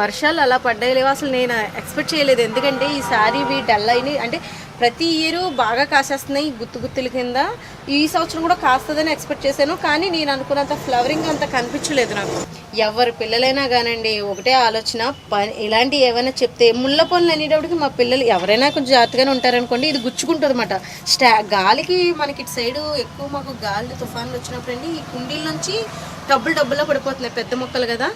వర్షాలు అలా పడ్డాయి లేవు? అసలు నేను ఎక్స్పెక్ట్ చేయలేదు. ఎందుకంటే ఈసారి ఇవి డల్ అయినాయి. అంటే ప్రతి ఇయర్ బాగా కాసేస్తున్నాయి గుత్తు గుత్తుల కింద. ఈ సంవత్సరం కూడా కాస్తుందని ఎక్స్పెక్ట్ చేశాను. కానీ నేను అనుకున్నంత ఫ్లవరింగ్ అంత కనిపించలేదు నాకు. ఎవరి పిల్లలైనా కానండి ఒకటే ఆలోచన. పని ఇలాంటి ఏమైనా చెప్తే ముళ్ళ పనులు అనేటప్పటికి మా పిల్లలు ఎవరైనా కొంచెం జాగ్రత్తగానే ఉంటారనుకోండి ఇది గుచ్చుకుంటుంది అనమాట స్టా గాలికి మనకి ఇటు సైడ్ ఎక్కువ మాకు గాలి తుఫాన్లు వచ్చినప్పుడు అండి ఈ కుండీల నుంచి డబ్బులు డబ్బుల్లో పడిపోతున్నాయి పెద్ద మొక్కలు కదా.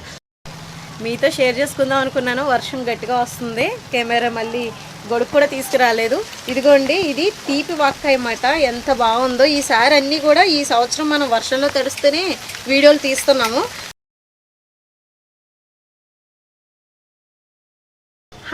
మీతో షేర్ చేసుకుందాం అనుకున్నాను. వర్షం గట్టిగా వస్తుంది. కెమెరా మళ్ళీ గొడుగు కూడా తీసుకురాలేదు. ఇదిగోండి ఇది తీపి వాక్కాయ అన్నమాట. ఎంత బాగుందో. ఈసారి అన్నీ కూడా ఈ సంవత్సరం మనం వర్షంలో తడిస్తేనే వీడియోలు తీస్తున్నాము.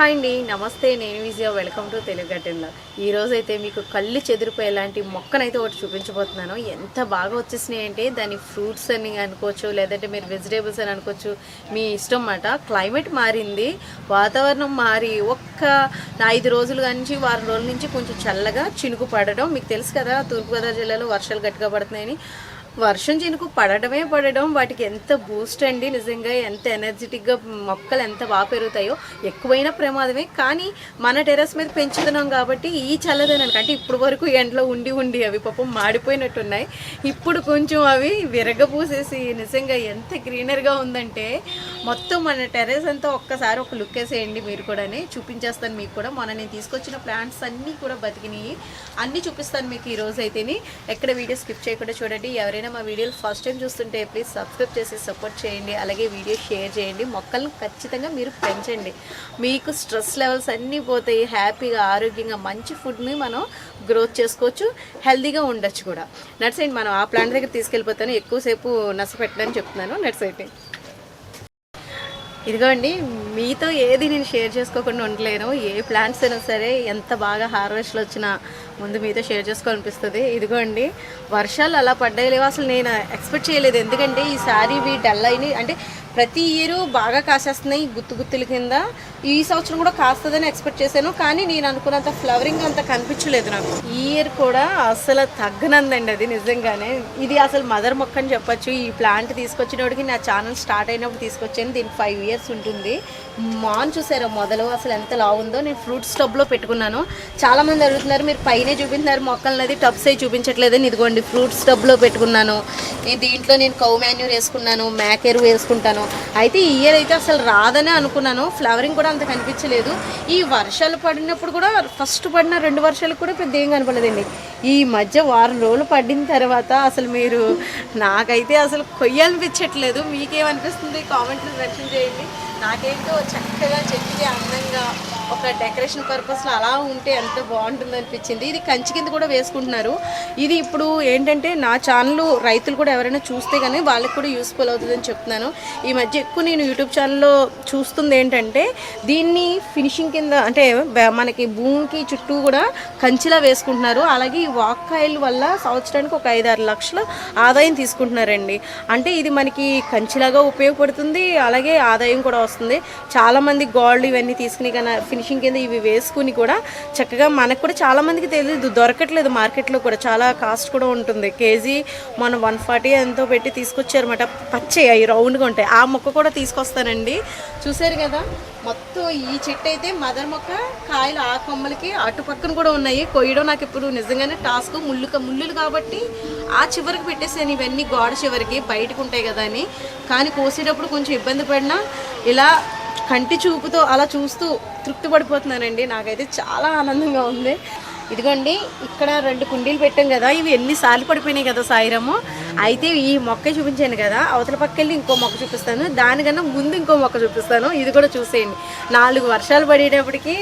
హాయ్ అండి నమస్తే నేను విజయ వెల్కమ్ టు తెలుగు గట్టెన్లో ఈ అయితే మీకు కళ్ళు చెదిరిపోయేలాంటి మొక్కనైతే ఒకటి చూపించబోతున్నాను. ఎంత బాగా వచ్చేసినాయి అంటే దాని ఫ్రూట్స్ అని అనుకోవచ్చు లేదంటే మీరు వెజిటేబుల్స్ అని అనుకోవచ్చు మీ ఇష్టం అన్నమాట. క్లైమేట్ మారింది వాతావరణం మారి ఒక్క ఐదు రోజుల నుంచి వారం రోజుల నుంచి కొంచెం చల్లగా చినుకు పడడం మీకు తెలుసు కదా తూర్పుగోదావరి జిల్లాలో వర్షాలు గట్టిగా పడుతున్నాయని. వర్షం చినుకు పడడమే పడడం వాటికి ఎంత బూస్ట్ అండి నిజంగా ఎంత ఎనర్జెటిక్గా మొక్కలు ఎంత బాగా పెరుగుతాయో ఎక్కువైన ప్రమాదమే. కానీ మన టెర్రస్ మీద పెంచుతున్నాం కాబట్టి ఈ చల్లదనానికి అంటే ఇప్పుడు వరకు ఎండలో ఉండి ఉండి అవి పాపం మాడిపోయినట్టున్నాయి. ఇప్పుడు కొంచెం అవి విరగపూసేసి నిజంగా ఎంత గ్రీనర్గా ఉందంటే మొత్తం మన టెర్రస్ అంతా ఒక్కసారి ఒక లుక్ వేసేయండి మీరు కూడానే. చూపించేస్తాను మీకు కూడా. మొన్న నేను తీసుకొచ్చిన ప్లాంట్స్ అన్నీ కూడా బతికినాయి. అన్నీ చూపిస్తాను మీకు ఈ రోజు అయితేని ఎక్కడ వీడియో స్కిప్ చేయకుండా చూడండి. ఎవరైనా మా వీడియోలు ఫస్ట్ టైం చూస్తుంటే ప్లీజ్ సబ్స్క్రైబ్ చేసి సపోర్ట్ చేయండి. అలాగే వీడియో షేర్ చేయండి. మొక్కలను ఖచ్చితంగా మీరు పెంచండి. మీకు స్ట్రెస్ లెవెల్స్ అన్నీ పోతాయి. హ్యాపీగా ఆరోగ్యంగా మంచి ఫుడ్ని మనం గ్రోత్ చేసుకోవచ్చు. హెల్దీగా ఉండొచ్చు కూడా. నట్సైడ్ మనం ఆ ప్లాంట్ దగ్గర తీసుకెళ్ళిపోతాను. ఎక్కువసేపు నచ్చ చెప్తున్నాను. నట్సైడ్ ఇదిగోండి మీతో ఏది నేను షేర్ చేసుకోకుండా ఉండలేను. ఏ ప్లాంట్స్ అయినా సరే ఎంత బాగా హార్వెస్ట్లు వచ్చినా ముందు మీతో షేర్ చేసుకోవాలనిపిస్తుంది. ఇదిగోండి వర్షాలు అలా పడ్డాయి లేవు? అసలు నేను ఎక్స్పెక్ట్ చేయలేదు. ఎందుకంటే ఈసారి ఇవి డల్ అయినాయి అంటే ప్రతి ఇయర్ బాగా కాసేస్తున్నాయి గుత్తు గుత్తుల కింద. ఈ సంవత్సరం కూడా కాస్తుందని ఎక్స్పెక్ట్ చేశాను కానీ నేను అనుకున్నంత ఫ్లవరింగ్ అంత కనిపించలేదు నాకు. ఈ ఇయర్ కూడా అసలు తగ్గనందండి అది నిజంగానే. ఇది అసలు మదర్ మొక్క అని చెప్పొచ్చు. ఈ ప్లాంట్ తీసుకొచ్చినప్పటికి నా ఛానల్ స్టార్ట్ అయినప్పుడు తీసుకొచ్చాను దీనికి ఫైవ్ ఇయర్స్ ఉంటుంది. మాన్ చూసారా మొదలు? అసలు ఎంత లావుందో నేను ఫ్రూట్ స్టబ్లో పెట్టుకున్నాను. చాలా మంది అడుగుతున్నారు మీరు పైనే చూపించారు మొక్కలనేది టబ్స్ అయి చూపించట్లేదని. ఇదిగోండి ఫ్రూట్స్ స్టబ్లో పెట్టుకున్నాను. దీంట్లో నేను కౌ మాన్యూర్ వేసుకున్నాను మ్యాక్ వేసుకుంటాను. వేసుకుంటాను అయితే ఈ ఇయర్ అయితే అసలు రాదనే అనుకున్నాను. ఫ్లవరింగ్ కూడా అంత కనిపించలేదు. ఈ వర్షాలు పడినప్పుడు కూడా ఫస్ట్ పడిన రెండు వర్షాలు కూడా పెద్ద ఏం కనపడలేదండి. ఈ మధ్య వారం రోజులు పడిన తర్వాత అసలు మీరు నాకైతే అసలు కొయ్యనిపించట్లేదు. మీకేమనిపిస్తుంది? కామెంట్లు మెన్షన్ చేయండి. నాకేంటో చక్కగా చెట్టుకి అందంగా ఒక డెకరేషన్ పర్పస్లో అలా ఉంటే ఎంత బాగుంటుంది అనిపించింది ఇది కంచి కింద కూడా వేసుకుంటున్నారు. ఇది ఇప్పుడు ఏంటంటే నా ఛానల్ రైతులు కూడా ఎవరైనా చూస్తే కానీ వాళ్ళకి కూడా యూస్ఫుల్ అవుతుందని చెప్తున్నాను. ఈ మధ్య ఎక్కువ నేను యూట్యూబ్ ఛానల్లో చూస్తుంది ఏంటంటే దీన్ని ఫినిషింగ్ కింద అంటే మనకి భూమికి చుట్టూ కూడా కంచిలా వేసుకుంటున్నారు. అలాగే ఈ వాక్కాయల వల్ల సంవత్సరానికి ఒక ఐదు ఆరు లక్షల ఆదాయం తీసుకుంటున్నారండి. అంటే ఇది మనకి కంచిలాగా ఉపయోగపడుతుంది అలాగే ఆదాయం కూడా వస్తుంది. చాలామంది గోల్డ్ ఇవన్నీ తీసుకుని కన్నా ఫినిషింగ్ కింద ఇవి వేసుకుని కూడా చక్కగా మనకు కూడా చాలామందికి తెలియదు దొరకట్లేదు మార్కెట్లో కూడా. చాలా కాస్ట్ కూడా ఉంటుంది. కేజీ మనం వన్ ఫార్టీ ఎంతో పెట్టి తీసుకొచ్చారన్నమాట. పచ్చయి అవి రౌండ్గా ఉంటాయి. ఆ మొక్క కూడా తీసుకొస్తానండి. చూసారు కదా? మొత్తం ఈ చెట్టు అయితే మదర్ మొక్క కాయలు ఆ కొమ్మలకి అటు పక్కన కూడా ఉన్నాయి. కొయ్యడం నాకు ఇప్పుడు నిజంగానే టాస్క్. ముళ్ళు ముళ్ళులు కాబట్టి ఆ చివరికి పెట్టేసాను ఇవన్నీ గోడ చివరికి బయటకు ఉంటాయి కదా అని. కానీ కోసేటప్పుడు కొంచెం ఇబ్బంది పడినా ఇలా కంటి చూపుతో అలా చూస్తూ తృప్తి పడిపోతున్నానండి. నాకైతే చాలా ఆనందంగా ఉంది. ఇదిగోండి ఇక్కడ రెండు కుండీలు పెట్టాం కదా ఇవి ఎన్నిసార్లు పడిపోయినాయి కదా సాయిరాము? అయితే ఈ మొక్క చూపించాను కదా అవతల పక్క వెళ్ళి ఇంకో మొక్క చూపిస్తాను దానికన్నా ముందు ఇంకో మొక్క చూపిస్తాను ఇది కూడా చూసేయండి. నాలుగు వర్షాలు పడేటప్పటికి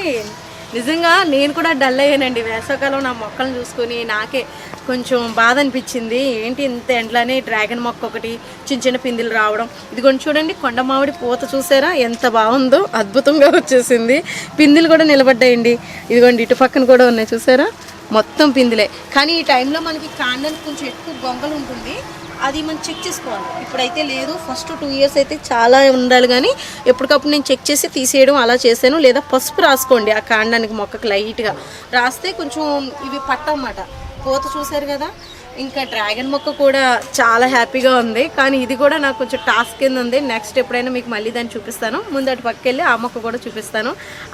నిజంగా నేను కూడా డల్ అయ్యానండి. వేసవకాలం నా మొక్కలను చూసుకొని నాకే కొంచెం బాధ అనిపించింది. ఏంటి ఇంత ఎండ్లని డ్రాగన్ మొక్క ఒకటి చిన్న చిన్న పిందులు రావడం. ఇదిగోండి చూడండి కొండ మామిడి పూత చూసారా? ఎంత బాగుందో అద్భుతంగా వచ్చేసింది. పిందులు కూడా నిలబడ్డాయండి. ఇదిగోండి ఇటు పక్కన కూడా ఉన్నాయి చూసారా? మొత్తం పిందులే. కానీ ఈ టైంలో మనకి కాండానికి కొంచెం ఎక్కువ గొంగలు ఉంటుంది. అది మనం చెక్ చేసుకోవాలి. ఇప్పుడైతే లేదు. ఫస్ట్ టూ ఇయర్స్ అయితే చాలా ఉండాలి కానీ ఎప్పటికప్పుడు నేను చెక్ చేసి తీసేయడం అలా చేశాను. లేదా పసుపు రాసుకోండి ఆ కాండానికి మొక్కకు లైట్గా. రాస్తే కొంచెం ఇవి పట్టమాట కోత చూశారు కదా? ఇంకా డ్రాగన్ మొక్క కూడా చాలా హ్యాపీగా ఉంది. కానీ ఇది కూడా నాకు కొంచెం టాస్క్ కింద ఉంది. నెక్స్ట్ ఎప్పుడైనా మీకు మళ్ళీ దాన్ని చూపిస్తాను. ముందు అటు పక్కకెళ్ళి ఆ మొక్క కూడా చూపిస్తాను.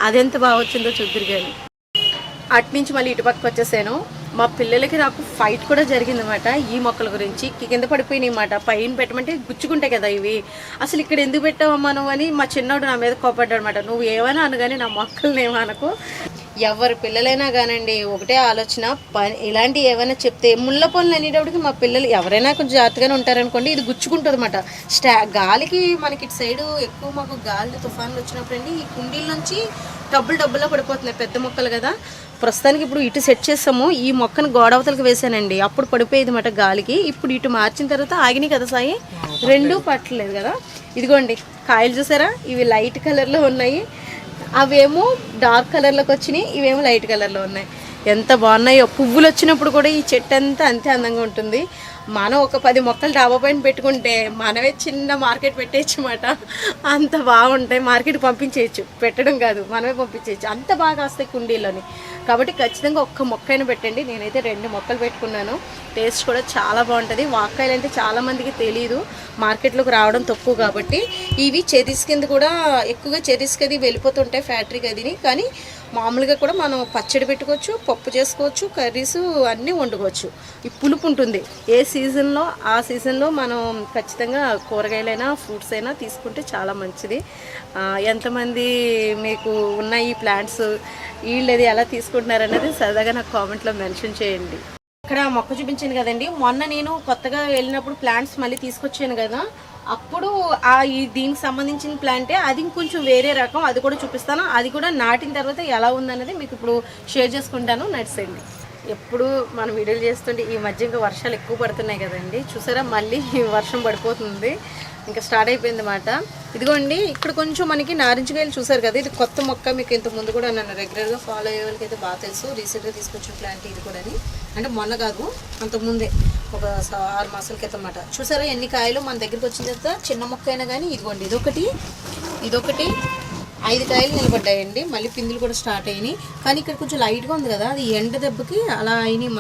అదెంత బాగా వచ్చిందో చూద్దరు కానీ అటు నుంచి మళ్ళీ ఇటు పక్కకు వచ్చేసాను. మా పిల్లలకి నాకు ఫైట్ కూడా జరిగింది అనమాట ఈ మొక్కల గురించి కింద పడిపోయినాయి అన్నమాట. పైన పెట్టమంటే గుచ్చుకుంటాయి కదా ఇవి. అసలు ఇక్కడ ఎందుకు పెట్టావమ్మా నువ్వు అని మా చిన్నోడు నా మీద కోపడ్డాడు అనమాట నువ్వు ఏమైనా అనగానే నా మొక్కల్ని ఏమనకు. ఎవరి పిల్లలైనా కానండి ఒకటే ఆలోచన. పని ఇలాంటి ఏమైనా చెప్తే ముళ్ళ పనులు అనేటప్పటికి మా పిల్లలు ఎవరైనా కొంచెం జాగ్రత్తగానే ఉంటారనుకోండి ఇది గుచ్చుకుంటుంది అనమాట స్టా గాలికి మనకి ఇటు సైడు ఎక్కువ మాకు గాలి తుఫాన్లు వచ్చినప్పుడు అండి ఈ కుండీల నుంచి డబ్బులు డబ్బులో పడిపోతున్నాయి పెద్ద మొక్కలు కదా. ప్రస్తుతానికి ఇప్పుడు ఇటు సెట్ చేసాము. ఈ మొక్కను గోడవతలకు వేసానండి. అప్పుడు పడిపోయేది మాట గాలికి. ఇప్పుడు ఇటు మార్చిన తర్వాత ఆగినాయి కదా సాయి? రెండు పట్టలేదు కదా? ఇదిగోండి కాయలు చూసారా? ఇవి లైట్ కలర్లో ఉన్నాయి. అవేమో డార్క్ కలర్లోకి వచ్చినాయి ఇవేమో లైట్ కలర్లో ఉన్నాయి. ఎంత బాగున్నాయో పువ్వులు వచ్చినప్పుడు కూడా ఈ చెట్టు అంతా అంతే అందంగా ఉంటుంది. మనం ఒక పది మొక్కలు డాబా పైన పెట్టుకుంటే మనమే చిన్న మార్కెట్ పెట్టేయచ్చు మాట అంత బాగుంటాయి. మార్కెట్ పంపించేయచ్చు. పెట్టడం కాదు మనమే పంపించేయచ్చు. అంత బాగా వస్తాయి కుండీలోని కాబట్టి ఖచ్చితంగా ఒక్క మొక్కైనా పెట్టండి. నేనైతే రెండు మొక్కలు పెట్టుకున్నాను. టేస్ట్ కూడా చాలా బాగుంటుంది. వాక్కాయలు అంటే చాలామందికి తెలియదు మార్కెట్లోకి రావడం తక్కువ కాబట్టి. ఇవి చెరీస్ కింద కూడా ఎక్కువగా చెరీస్కి అది వెళ్ళిపోతుంటాయి ఫ్యాక్టరీకి అదిని కానీ మామూలుగా కూడా మనం పచ్చడి పెట్టుకోవచ్చు పప్పు చేసుకోవచ్చు కర్రీస్ అన్నీ వండుకోవచ్చు. ఈ పులుపు ఉంటుంది. ఏ సీజన్లో ఆ సీజన్లో మనం ఖచ్చితంగా కూరగాయలైనా ఫ్రూట్స్ అయినా తీసుకుంటే చాలా మంచిది. ఎంతమంది మీకు ఉన్న ఈ ప్లాంట్స్ వీళ్ళు అది ఎలా తీసుకుంటున్నారనేది సరదాగా నాకు కామెంట్లో మెన్షన్ చేయండి. ఇక్కడ మొక్క చూపించాను కదండి. మొన్న నేను కొత్తగా వెళ్ళినప్పుడు ప్లాంట్స్ మళ్ళీ తీసుకొచ్చాను కదా. అప్పుడు ఆ ఈ దీనికి సంబంధించిన ప్లాంటే అది ఇంకొంచెం వేరే రకం అది కూడా చూపిస్తాను. అది కూడా నాటిన తర్వాత ఎలా ఉందన్నది మీకు ఇప్పుడు షేర్ చేసుకుంటాను. నడిచండి ఎప్పుడు మనం వీడియోలు చేస్తుంటే ఈ మధ్య ఇంకా వర్షాలు ఎక్కువ పడుతున్నాయి కదండి. చూసారా? మళ్ళీ వర్షం పడిపోతుంది. ఇంకా స్టార్ట్ అయిపోయింది అనమాట ఇదిగోండి ఇక్కడ కొంచెం మనకి నారింజకాయలు చూసారు కదా ఇది కొత్త మొక్క మీకు ఇంత ముందు కూడా నన్ను రెగ్యులర్గా ఫాలో అయ్యే వాళ్ళకి అయితే బాగా తెలుసు. రీసెంట్గా తీసుకొచ్చిన ప్లాంట్ ఇది కూడా అంటే మొన్న కాదు అంతకుముందే ఒక ఆరు మాసాల క్రితం అన్నమాట చూసారా ఎన్ని కాయలు మన దగ్గరికి వచ్చిన తర్వాత చిన్న మొక్క అయినా కానీ ఇదిగోండి ఇదొకటి ఇదొకటి ఐదు కాయలు నిలబడ్డాయండి. మళ్ళీ పిందులు కూడా స్టార్ట్ అయినాయి. కానీ ఇక్కడ కొంచెం లైట్గా ఉంది కదా అది ఎండ దెబ్బకి అలా అయినాయి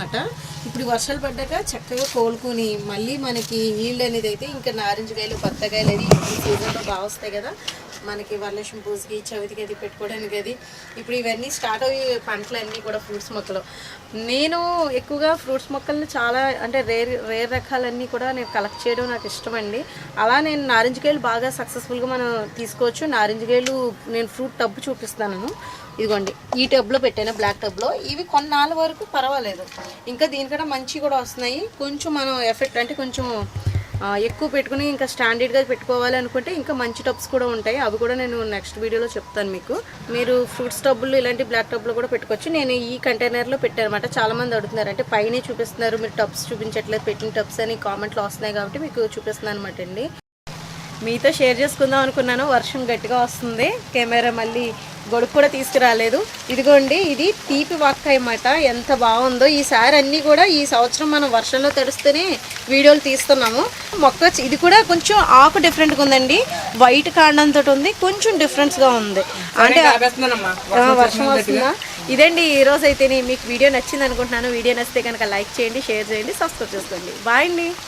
ఇప్పుడు వర్షాలు పడ్డాక చక్కగా కోలుకుని మళ్ళీ మనకి నీళ్ళు అనేది అయితే ఇంకా నారింజకాయలు బత్తకాయలు అది సీజన్లో బాగా వస్తాయి కదా. మనకి వరలక్ష్మి పూజకి చవితికి అది పెట్టుకోవడానికి అది. ఇప్పుడు ఇవన్నీ స్టార్ట్ అయ్యే పంటలు అన్నీ కూడా ఫ్రూట్స్ మొక్కలు. నేను ఎక్కువగా ఫ్రూట్స్ మొక్కల్ని చాలా అంటే రేర్ రేర్ రకాలన్నీ కూడా నేను కలెక్ట్ చేయడం నాకు ఇష్టమండి. అలా నేను నారింజకాయలు బాగా సక్సెస్ఫుల్గా మనం తీసుకోవచ్చు. నారింజకాయలు నేను ఫ్రూట్ టబ్ చూపిస్తాను ఇదిగోండి ఈ టబ్లో పెట్టాను బ్లాక్ టబ్లో ఇవి కొన్నాళ్ళ వరకు పర్వాలేదు. ఇంకా దీనికన్నా మంచి కూడా వస్తున్నాయి. కొంచెం మనం ఎఫెక్ట్ అంటే కొంచెం ఎక్కువ పెట్టుకుని ఇంకా స్టాండర్డ్గా పెట్టుకోవాలి అనుకుంటే ఇంకా మంచి టబ్స్ కూడా ఉంటాయి. అవి కూడా నేను నెక్స్ట్ వీడియోలో చెప్తాను మీకు. మీరు ఫ్రూట్స్ టబ్బులు ఇలాంటి బ్లాక్ టబ్లో కూడా పెట్టుకోవచ్చు. నేను ఈ కంటైనర్లో పెట్టానమాట చాలామంది అడుగుతున్నారు అంటే పైనే చూపిస్తున్నారు మీరు టబ్స్ చూపించట్లేదు పెట్టిన టబ్స్ అని కామెంట్లో వస్తున్నాయి కాబట్టి మీకు చూపిస్తున్నాను అనమాట అండి. మీతో షేర్ చేసుకుందాం అనుకున్నాను. వర్షం గట్టిగా వస్తుంది. కెమెరా మళ్ళీ గొడుగు కూడా తీసుకురాలేదు. ఇదిగోండి ఇది తీపి వాక్కాయ అన్నమాట. ఎంత బాగుందో. ఈసారి అన్నీ కూడా ఈ సంవత్సరం మనం వర్షంలో తడుస్తూనే వీడియోలు తీస్తున్నాము. మొక్క ఇది కూడా కొంచెం ఆకు డిఫరెంట్గా ఉందండి. వైట్ కాండంతో ఉంది. కొంచెం డిఫరెన్స్గా ఉంది. అంటే వర్షం వస్తుందా? ఇదండి ఈ రోజు అయితే మీకు వీడియో నచ్చింది అనుకుంటున్నాను. వీడియో నచ్చితే కనుక లైక్ చేయండి షేర్ చేయండి సబ్స్క్రైబ్ చేసుకోండి. బాయ్ అండి.